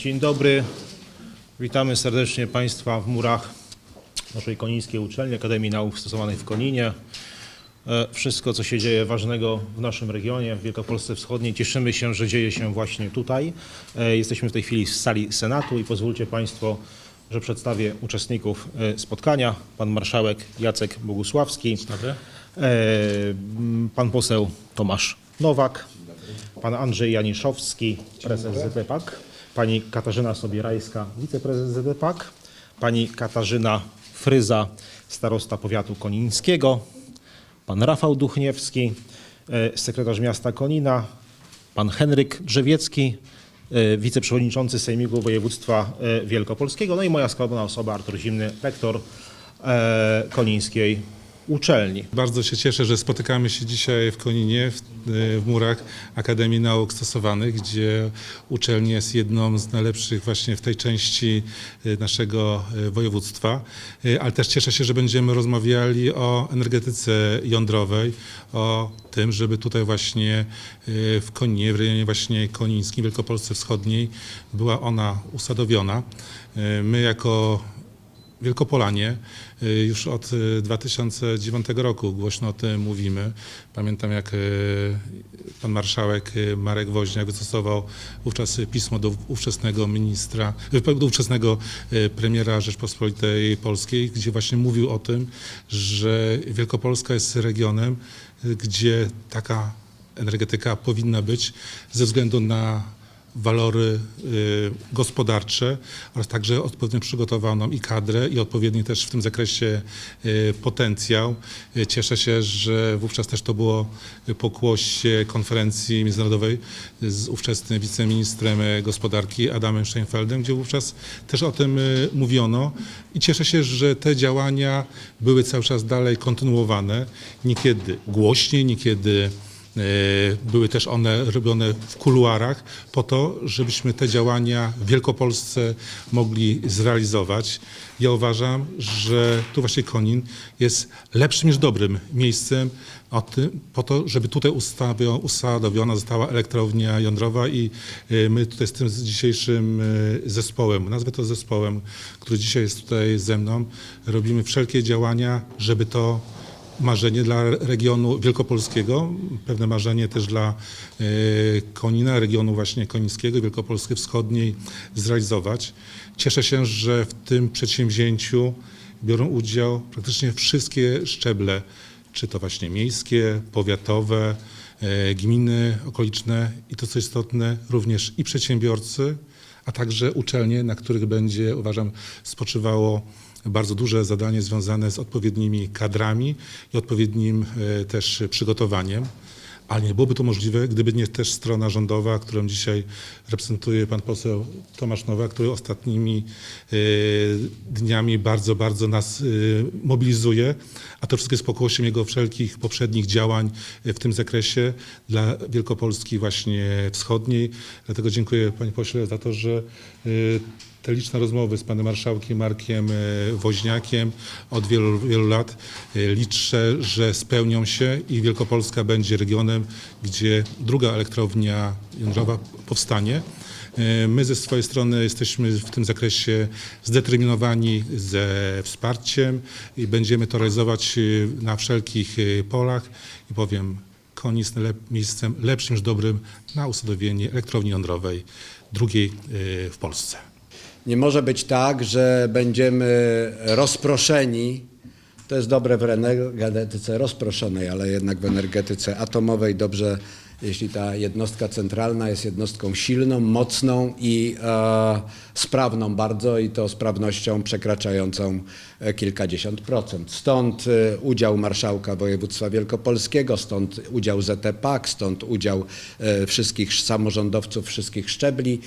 Dzień dobry. Witamy serdecznie Państwa w murach naszej konińskiej uczelni Akademii Nauk Stosowanych w Koninie. E, Wszystko, co się dzieje ważnego w naszym regionie, w Wielkopolsce Wschodniej, cieszymy się, że dzieje się właśnie tutaj. E, Jesteśmy w tej chwili w sali Senatu i pozwólcie Państwo, że przedstawię uczestników e, spotkania. Pan marszałek Jacek Bogusławski, pan poseł Tomasz Nowak, pan Andrzej Janiszowski, prezes ZDPAK, pani Katarzyna Sobierajska, wiceprezes ZDPAK, pani Katarzyna Fryza, starosta powiatu konińskiego, pan Rafał Duchniewski, e, sekretarz miasta Konina, pan Henryk Drzewiecki, e, wiceprzewodniczący Sejmiku Województwa e, Wielkopolskiego, no i moja skromna osoba, Artur Zimny, rektor konińskiej uczelni. Bardzo się cieszę, że spotykamy się dzisiaj w Koninie, w, w murach Akademii Nauk Stosowanych, gdzie uczelnia jest jedną z najlepszych właśnie w tej części y, naszego y, województwa. Y, Ale też cieszę się, że będziemy rozmawiali o energetyce jądrowej, o tym, żeby tutaj właśnie w Koninie, w rejonie właśnie konińskim, Wielkopolsce Wschodniej była ona usadowiona. My jako Wielkopolanie y, już od y, 2009 roku głośno o tym mówimy. Pamiętam jak y, pan marszałek y, Marek Woźniak wystosował wówczas pismo do ówczesnego ministra, y, do ówczesnego y, premiera Rzeczpospolitej Polskiej, gdzie właśnie mówił o tym, że Wielkopolska jest regionem, y, gdzie taka energetyka powinna być ze względu na walory y, gospodarcze oraz także odpowiednio przygotowaną i kadrę i odpowiedni też w tym zakresie y, potencjał. Y, Cieszę się, że wówczas też to było pokłosie konferencji międzynarodowej z ówczesnym wiceministrem y, gospodarki Adamem Steinfeldem, gdzie wówczas też o tym mówiono i cieszę się, że te działania były cały czas dalej kontynuowane, niekiedy głośniej, niekiedy E, Były też one robione w kuluarach po to, żebyśmy te działania w Wielkopolsce mogli zrealizować. Ja uważam, że tu właśnie Konin jest lepszym niż dobrym miejscem po to, żeby tutaj usadowiona została elektrownia jądrowa i e, my tutaj z tym dzisiejszym e, zespołem, nazwę to zespołem, który dzisiaj jest tutaj ze mną, robimy wszelkie działania, żeby to marzenie dla regionu wielkopolskiego, pewne marzenie też dla e, Konina, regionu właśnie konińskiego, Wielkopolski Wschodniej zrealizować. Cieszę się, że w tym przedsięwzięciu biorą udział praktycznie wszystkie szczeble, czy to właśnie miejskie, powiatowe, e, gminy okoliczne i to co istotne, również i przedsiębiorcy, a także uczelnie, na których będzie, uważam, spoczywało bardzo duże zadanie związane z odpowiednimi kadrami i odpowiednim e, też przygotowaniem. Ale nie byłoby to możliwe, gdyby nie też strona rządowa, którą dzisiaj reprezentuje pan poseł Tomasz Nowak, który ostatnimi e, dniami bardzo, bardzo nas e, mobilizuje, a to wszystko jest pokłosiem jego wszelkich poprzednich działań w tym zakresie dla Wielkopolski właśnie wschodniej. Dlatego dziękuję panie pośle za to, że te liczne rozmowy z panem marszałkiem Markiem e, Woźniakiem od wielu, wielu lat e, liczę, że spełnią się i Wielkopolska będzie regionem, gdzie druga elektrownia jądrowa powstanie. E, My ze swojej strony jesteśmy w tym zakresie zdeterminowani ze wsparciem i będziemy to realizować na wszelkich polach i powiem, lep- miejscem lepszym niż dobrym na usadowienie elektrowni jądrowej drugiej w Polsce. Nie może być tak, że będziemy rozproszeni. To jest dobre w energetyce rozproszonej, ale jednak w energetyce atomowej dobrze, jeśli ta jednostka centralna jest jednostką silną, mocną i e, sprawną bardzo i to sprawnością przekraczającą e, kilkadziesiąt procent. Stąd e, udział marszałka województwa wielkopolskiego, stąd udział ZTPAK, stąd udział e, wszystkich samorządowców wszystkich szczebli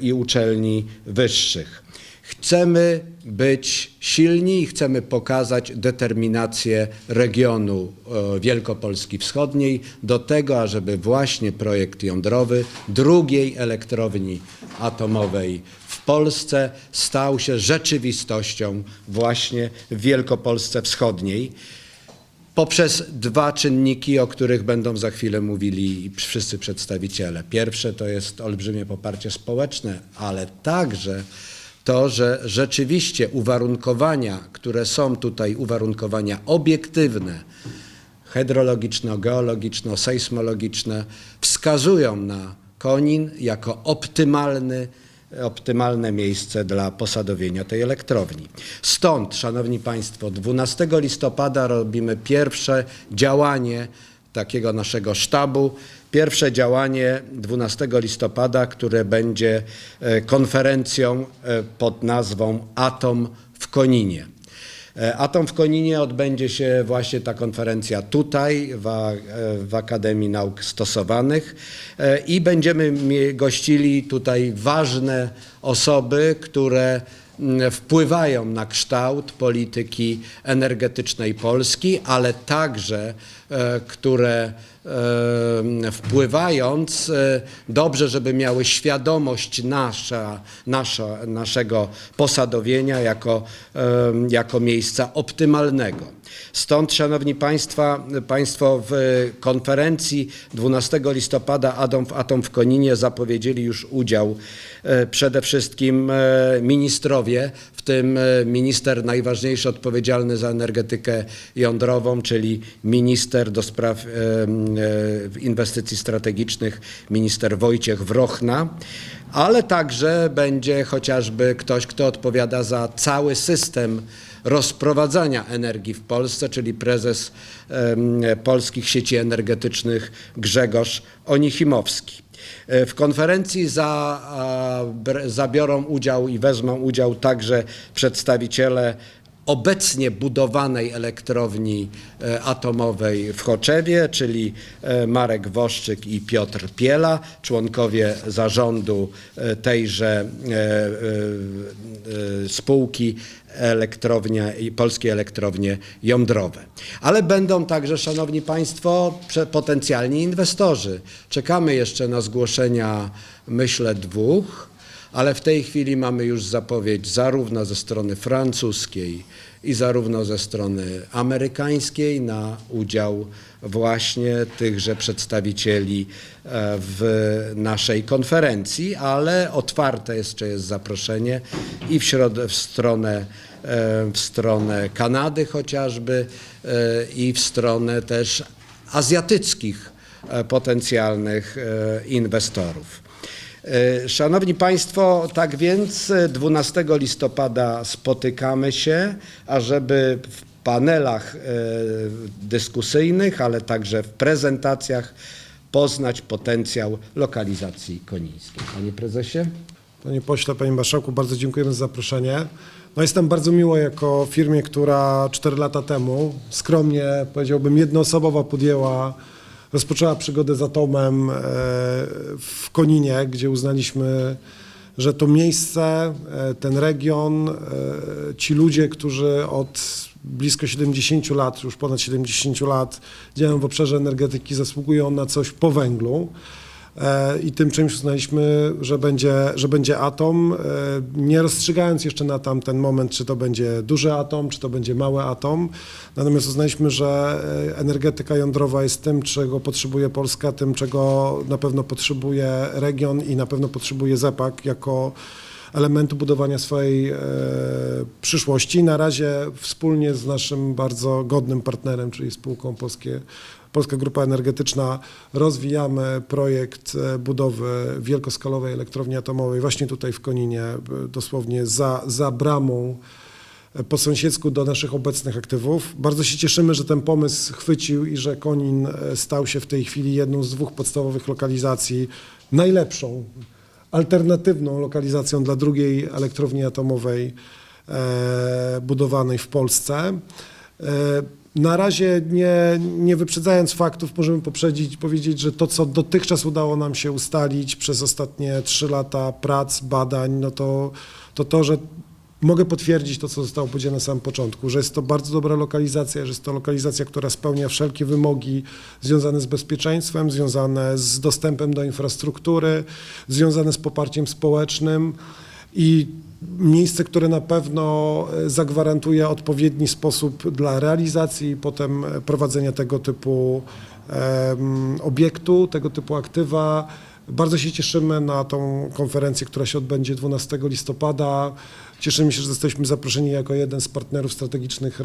i uczelni wyższych. Chcemy być silni i chcemy pokazać determinację regionu e, Wielkopolski Wschodniej do tego, ażeby właśnie projekt jądrowy drugiej elektrowni atomowej w Polsce stał się rzeczywistością właśnie w Wielkopolsce Wschodniej. poprzez dwa czynniki, o których będą za chwilę mówili wszyscy przedstawiciele. Pierwsze to jest olbrzymie poparcie społeczne, ale także to, że rzeczywiście uwarunkowania, które są tutaj, uwarunkowania obiektywne, hydrologiczno-geologiczno-sejsmologiczne, wskazują na Konin jako optymalny optymalne miejsce dla posadowienia tej elektrowni. Stąd, Szanowni Państwo, 12 listopada robimy pierwsze działanie takiego naszego sztabu. Pierwsze działanie 12 listopada, które będzie e, konferencją e, pod nazwą Atom w Koninie. E, Atom w Koninie odbędzie się właśnie ta konferencja tutaj, w, Akademii Nauk Stosowanych i będziemy gościli tutaj ważne osoby, które wpływają na kształt polityki energetycznej Polski, ale także które wpływając, e, dobrze, żeby miały świadomość nasza, nasza, naszego posadowienia jako, jako miejsca optymalnego. Stąd, Szanowni Państwa, Państwo w konferencji 12 listopada Atom, Atom w Koninie zapowiedzieli już udział e, przede wszystkim e, ministrowie, w tym e, minister najważniejszy odpowiedzialny za energetykę jądrową, czyli minister do spraw e, e, inwestycji strategicznych, minister Wojciech Wrochna, ale także będzie chociażby ktoś, kto odpowiada za cały system rozprowadzania energii w Polsce, czyli prezes polskich sieci energetycznych Grzegorz Onichimowski. E, W konferencji za, zabiorą udział i wezmą udział także przedstawiciele obecnie budowanej elektrowni e, atomowej w Choczewie, czyli e, Marek Woszczyk i Piotr Piela, członkowie zarządu e, tejże spółki elektrownia i polskie elektrownie jądrowe. Ale będą także, Szanowni Państwo, potencjalni inwestorzy. Czekamy jeszcze na zgłoszenia, myślę, dwóch ale w tej chwili mamy już zapowiedź zarówno ze strony francuskiej i zarówno ze strony amerykańskiej na udział właśnie tychże przedstawicieli e, w naszej konferencji, ale otwarte jeszcze jest zaproszenie i w, środ- w stronę e, w stronę Kanady chociażby e, i w stronę też azjatyckich potencjalnych inwestorów. E, Szanowni Państwo, tak więc e, 12 listopada spotykamy się, ażeby w panelach e, dyskusyjnych, ale także w prezentacjach poznać potencjał lokalizacji konińskiej. Panie Prezesie? Panie pośle, panie marszałku, bardzo dziękujemy za zaproszenie. No jest nam bardzo miło jako firmie, która 4 lata temu skromnie, powiedziałbym, jednoosobowo podjęła, rozpoczęła przygodę z atomem e, w Koninie, gdzie uznaliśmy, że to miejsce, e, ten region, e, ci ludzie, którzy od blisko 70 lat, już ponad 70 lat działają w obszarze energetyki, zasługują na coś po węglu. E, I tym czymś uznaliśmy, że będzie, że będzie atom, e, nie rozstrzygając jeszcze na tamten moment, czy to będzie duży atom, czy to będzie mały atom. Natomiast uznaliśmy, że e, energetyka jądrowa jest tym, czego potrzebuje Polska, tym, czego na pewno potrzebuje region i na pewno potrzebuje ZEPAK jako elementu budowania swojej e, przyszłości. Na razie wspólnie z naszym bardzo godnym partnerem, czyli spółką Polskie, Polska Grupa Energetyczna, rozwijamy projekt e, budowy wielkoskalowej elektrowni atomowej właśnie tutaj w Koninie, e, dosłownie za, za bramą e, po sąsiedzku do naszych obecnych aktywów. Bardzo się cieszymy, że ten pomysł chwycił i że Konin stał się w tej chwili jedną z dwóch podstawowych lokalizacji, najlepszą, alternatywną lokalizacją dla drugiej elektrowni atomowej budowanej w Polsce. Na razie nie, nie wyprzedzając faktów, możemy poprzedzić, powiedzieć, że to, co dotychczas udało nam się ustalić przez ostatnie trzy lata prac, badań, no to to, to że mogę potwierdzić to, co zostało powiedziane na samym początku, że jest to bardzo dobra lokalizacja, że jest to lokalizacja, która spełnia wszelkie wymogi związane z bezpieczeństwem, związane z dostępem do infrastruktury, związane z poparciem społecznym. i miejsce, które na pewno e, zagwarantuje odpowiedni sposób dla realizacji i potem e, prowadzenia tego typu obiektu, tego typu aktywa. Bardzo się cieszymy na tą konferencję, która się odbędzie 12 listopada. Cieszymy się, że jesteśmy zaproszeni jako jeden z partnerów strategicznych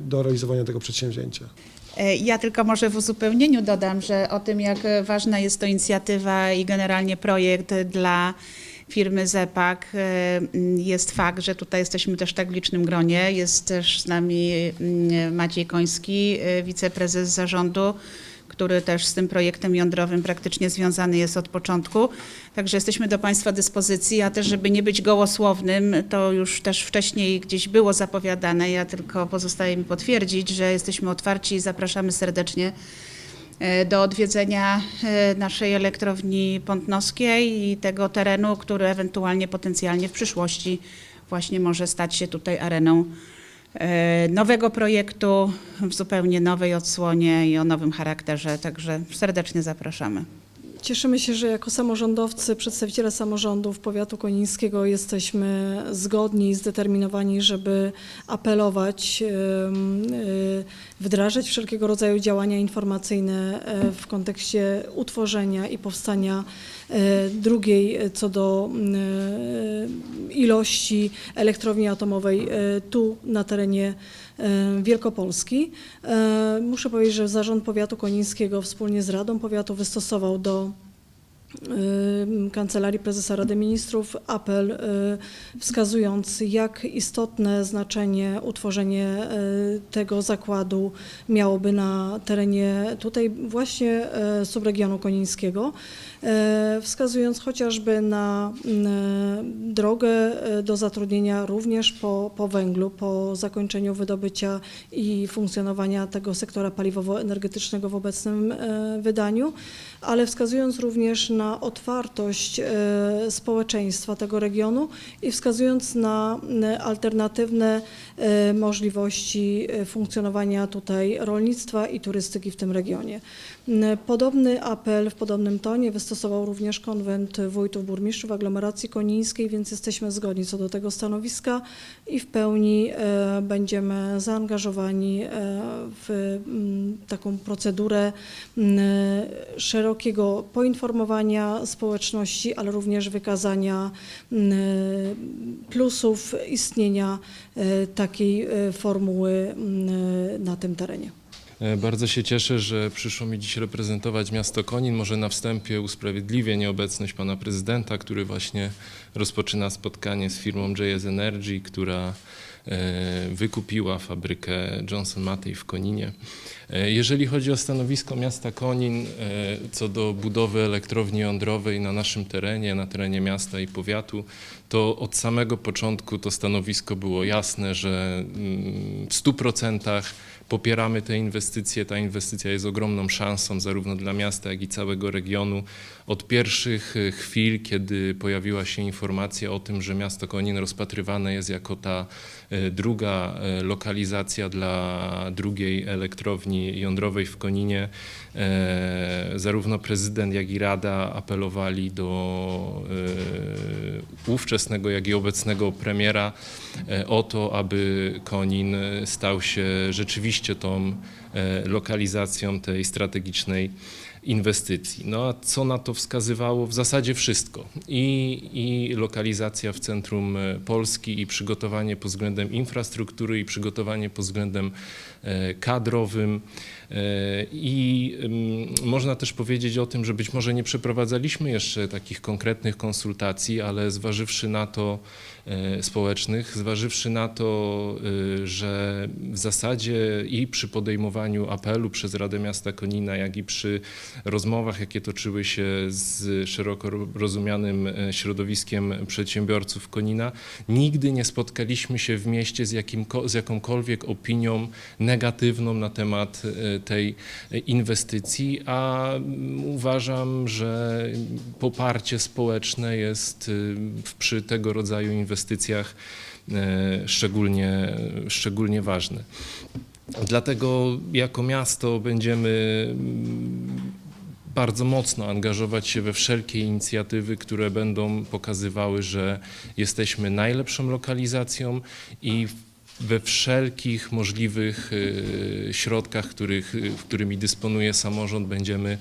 do realizowania tego przedsięwzięcia. E, Ja tylko może w uzupełnieniu dodam, że o tym, jak ważna jest to inicjatywa i generalnie projekt dla firmy ZEPAK e, jest fakt, że tutaj jesteśmy też w tak licznym gronie. Jest też z nami mm, Maciej Koński, e, wiceprezes zarządu, który też z tym projektem jądrowym praktycznie związany jest od początku. Także jesteśmy do Państwa dyspozycji, a też, żeby nie być gołosłownym, to już też wcześniej gdzieś było zapowiadane. Ja tylko pozostaje mi potwierdzić, że jesteśmy otwarci i zapraszamy serdecznie do odwiedzenia e, naszej elektrowni pątnowskiej i tego terenu, który ewentualnie potencjalnie w przyszłości właśnie może stać się tutaj areną e, nowego projektu w zupełnie nowej odsłonie i o nowym charakterze. Także serdecznie zapraszamy. Cieszymy się, że jako samorządowcy, przedstawiciele samorządów powiatu konińskiego jesteśmy zgodni i zdeterminowani, żeby apelować, y, wdrażać wszelkiego rodzaju działania informacyjne e, w kontekście utworzenia i powstania e, drugiej e, co do e, ilości elektrowni atomowej e, tu na terenie e, Wielkopolski. E, Muszę powiedzieć, że Zarząd Powiatu Konińskiego wspólnie z Radą Powiatu wystosował do Kancelarii Prezesa Rady Ministrów apel y, wskazując, jak istotne znaczenie utworzenie y, tego zakładu miałoby na terenie tutaj właśnie y, subregionu konińskiego, wskazując chociażby na y, drogę y, do zatrudnienia również po, po węglu, po zakończeniu wydobycia i funkcjonowania tego sektora paliwowo-energetycznego w obecnym wydaniu, ale wskazując również na otwartość e, społeczeństwa tego regionu i wskazując na alternatywne e, możliwości e, funkcjonowania tutaj rolnictwa i turystyki w tym regionie. Podobny apel w podobnym tonie wystosował również konwent wójtów burmistrzów aglomeracji konińskiej, więc jesteśmy zgodni co do tego stanowiska i w pełni e, będziemy zaangażowani e, w mm, taką procedurę mm, szerokiego poinformowania społeczności, ale również wykazania mm, plusów istnienia e, takiej formuły na tym terenie. E, Bardzo się cieszę, że przyszło mi dziś reprezentować miasto Konin. Może na wstępie usprawiedliwię nieobecność pana prezydenta, który właśnie rozpoczyna spotkanie z firmą JS Energy, która e, wykupiła fabrykę Johnson Matthey w Koninie. E, Jeżeli chodzi o stanowisko miasta Konin co do budowy elektrowni jądrowej na naszym terenie, na terenie miasta i powiatu, to od samego początku to stanowisko było jasne, że mm, w 100% popieramy te inwestycje. Ta inwestycja jest ogromną szansą zarówno dla miasta, jak i całego regionu. Od pierwszych e, chwil, kiedy pojawiła się informacja o tym, że miasto Konin rozpatrywane jest jako ta e, druga e, lokalizacja dla drugiej elektrowni jądrowej w Koninie, e, zarówno prezydent, jak i Rada apelowali do e, ówczesnego, jak i obecnego premiera e, o to, aby Konin e, stał się rzeczywiście tą lokalizacją tej strategicznej inwestycji. No a co na to wskazywało? W zasadzie wszystko. I, I lokalizacja w centrum e, Polski, i przygotowanie pod względem infrastruktury, i przygotowanie pod względem e, kadrowym. E, I można też powiedzieć o tym, że być może nie przeprowadzaliśmy jeszcze takich konkretnych konsultacji, ale zważywszy na to e, społecznych, zważywszy na to, e, że w zasadzie i przy podejmowaniu apelu przez Radę Miasta Konina, jak i przy rozmowach, jakie toczyły się z szeroko rozumianym e, środowiskiem przedsiębiorców Konina, nigdy nie spotkaliśmy się w mieście z, jakim, z jakąkolwiek opinią negatywną na temat e, tej e, inwestycji, a mm, uważam, że poparcie społeczne jest przy tego rodzaju inwestycjach e, szczególnie, szczególnie ważne. Dlatego jako miasto będziemy mm, bardzo mocno angażować się we wszelkie inicjatywy, które będą pokazywały, że jesteśmy najlepszą lokalizacją i we wszelkich możliwych y, środkach, których, y, którymi dysponuje samorząd, będziemy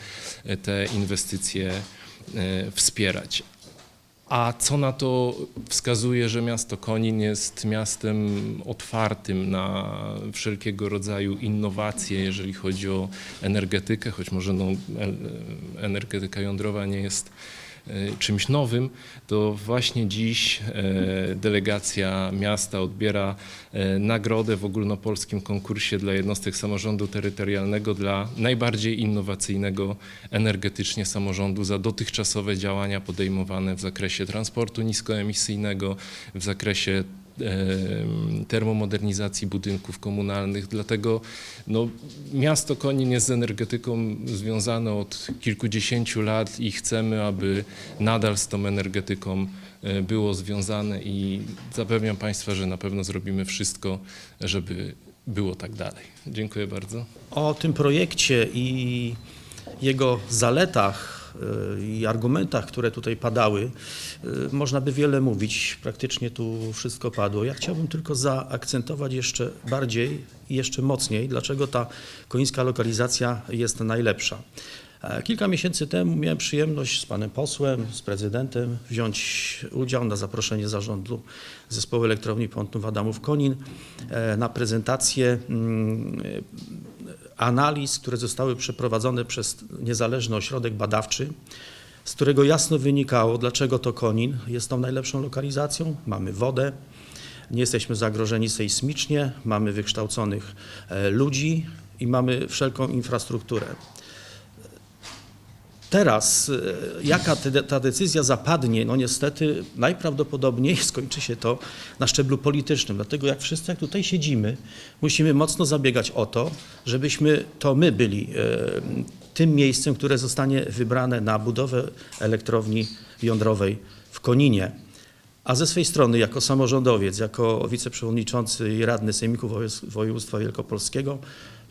te inwestycje wspierać. A co na to wskazuje, że miasto Konin jest miastem otwartym na wszelkiego rodzaju innowacje, jeżeli chodzi o energetykę, choć może no, energetyka jądrowa nie jest czymś nowym, to właśnie dziś e, delegacja miasta odbiera e, nagrodę w ogólnopolskim konkursie dla jednostek samorządu terytorialnego dla najbardziej innowacyjnego energetycznie samorządu za dotychczasowe działania podejmowane w zakresie transportu niskoemisyjnego, w zakresie termomodernizacji budynków komunalnych. Dlatego no, miasto Konin jest z energetyką związane od kilkudziesięciu lat i chcemy, aby nadal z tą energetyką e, było związane i zapewniam Państwa, że na pewno zrobimy wszystko, żeby było tak dalej. Dziękuję bardzo. O tym projekcie i jego zaletach i argumentach, które tutaj padały, y, można by wiele mówić. Praktycznie tu wszystko padło. Ja chciałbym tylko zaakcentować jeszcze bardziej i jeszcze mocniej, dlaczego ta końska lokalizacja jest najlepsza. E, Kilka miesięcy temu miałem przyjemność z panem posłem, z prezydentem wziąć udział na zaproszenie zarządu zespołu elektrowni Pątnów Adamów Konin e, na prezentację mm, analiz, które zostały przeprowadzone przez niezależny ośrodek badawczy, z którego jasno wynikało, dlaczego to Konin jest tą najlepszą lokalizacją. Mamy wodę, nie jesteśmy zagrożeni sejsmicznie, mamy wykształconych e, ludzi i mamy wszelką infrastrukturę. Teraz, e, jaka ta decyzja zapadnie, no niestety najprawdopodobniej skończy się to na szczeblu politycznym. Dlatego jak wszyscy, jak tutaj siedzimy, musimy mocno zabiegać o to, żebyśmy to my byli e, tym miejscem, które zostanie wybrane na budowę elektrowni jądrowej w Koninie. A ze swej strony, jako samorządowiec, jako wiceprzewodniczący i radny Sejmiku Województw- Województwa Wielkopolskiego,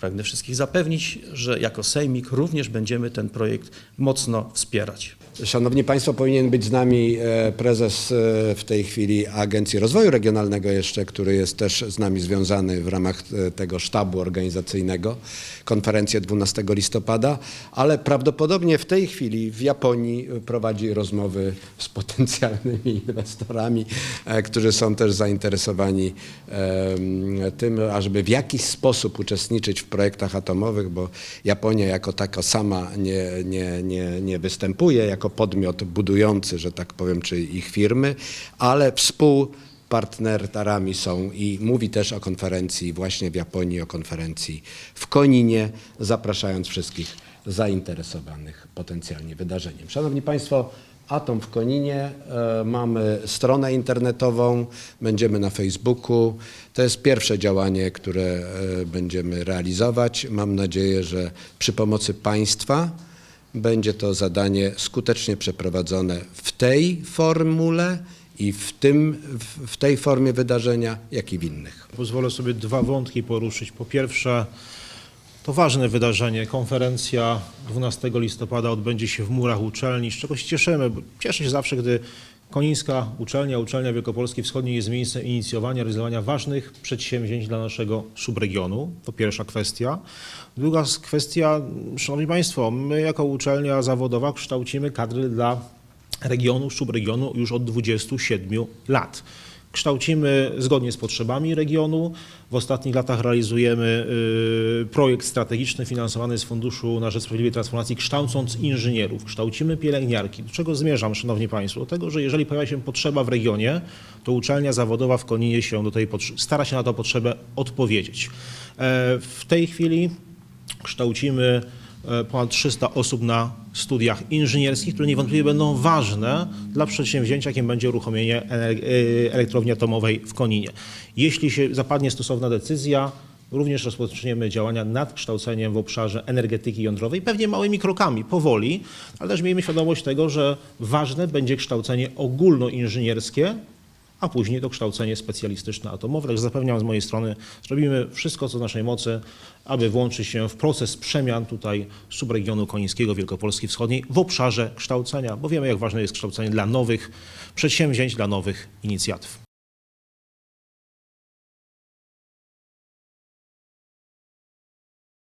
pragnę wszystkich zapewnić, że jako Sejmik również będziemy ten projekt mocno wspierać. Szanowni Państwo, powinien być z nami e, prezes e, w tej chwili Agencji Rozwoju Regionalnego jeszcze, który jest też z nami związany w ramach e, tego sztabu organizacyjnego, konferencję 12 listopada, ale prawdopodobnie w tej chwili w Japonii prowadzi rozmowy z potencjalnymi inwestorami, którzy są też zainteresowani tym, ażeby w jakiś sposób uczestniczyć w projektach atomowych, bo Japonia jako taka sama nie, nie, nie, nie występuje jako podmiot budujący, że tak powiem, czy ich firmy, ale współpartnerami są i mówi też o konferencji właśnie w Japonii, o konferencji w Koninie, zapraszając wszystkich zainteresowanych potencjalnie wydarzeniem. Szanowni Państwo, Atom w Koninie, e, mamy stronę internetową, będziemy na Facebooku. To jest pierwsze działanie, które e, będziemy realizować. Mam nadzieję, że przy pomocy państwa będzie to zadanie skutecznie przeprowadzone w tej formule i w, tym, w- w tej formie wydarzenia, jak i w innych. Pozwolę sobie dwa wątki poruszyć. Po pierwsze, to ważne wydarzenie. Konferencja 12 listopada odbędzie się w murach uczelni, z czego się cieszymy. Cieszę się zawsze, gdy Konińska Uczelnia, Uczelnia Wielkopolskiej Wschodniej jest miejscem inicjowania, realizowania ważnych przedsięwzięć dla naszego subregionu. To pierwsza kwestia. Druga kwestia, Szanowni Państwo, my jako uczelnia zawodowa kształcimy kadry dla regionu, subregionu już od 27 lat. Kształcimy zgodnie z potrzebami regionu. W ostatnich latach realizujemy y, projekt strategiczny finansowany z Funduszu na Rzecz Sprawiedliwej Transformacji, kształcąc inżynierów. Kształcimy pielęgniarki. Do czego zmierzam, Szanowni Państwo? Do tego, że jeżeli pojawia się potrzeba w regionie, to uczelnia zawodowa w Koninie się do tej stara się na tę potrzebę odpowiedzieć. E, W tej chwili kształcimy e, ponad 300 osób na studiach inżynierskich, które niewątpliwie będą ważne dla przedsięwzięcia, jakim będzie uruchomienie e, elektrowni atomowej w Koninie. Jeśli się zapadnie stosowna decyzja, również rozpoczniemy działania nad kształceniem w obszarze energetyki jądrowej, pewnie małymi krokami, powoli, ale też miejmy świadomość tego, że ważne będzie kształcenie ogólnoinżynierskie, a później to kształcenie specjalistyczne atomowe. Także zapewniam z mojej strony, zrobimy wszystko, co w naszej mocy, aby włączyć się w proces przemian tutaj subregionu konińskiego Wielkopolski Wschodniej w obszarze kształcenia, bo wiemy, jak ważne jest kształcenie dla nowych przedsięwzięć, dla nowych inicjatyw.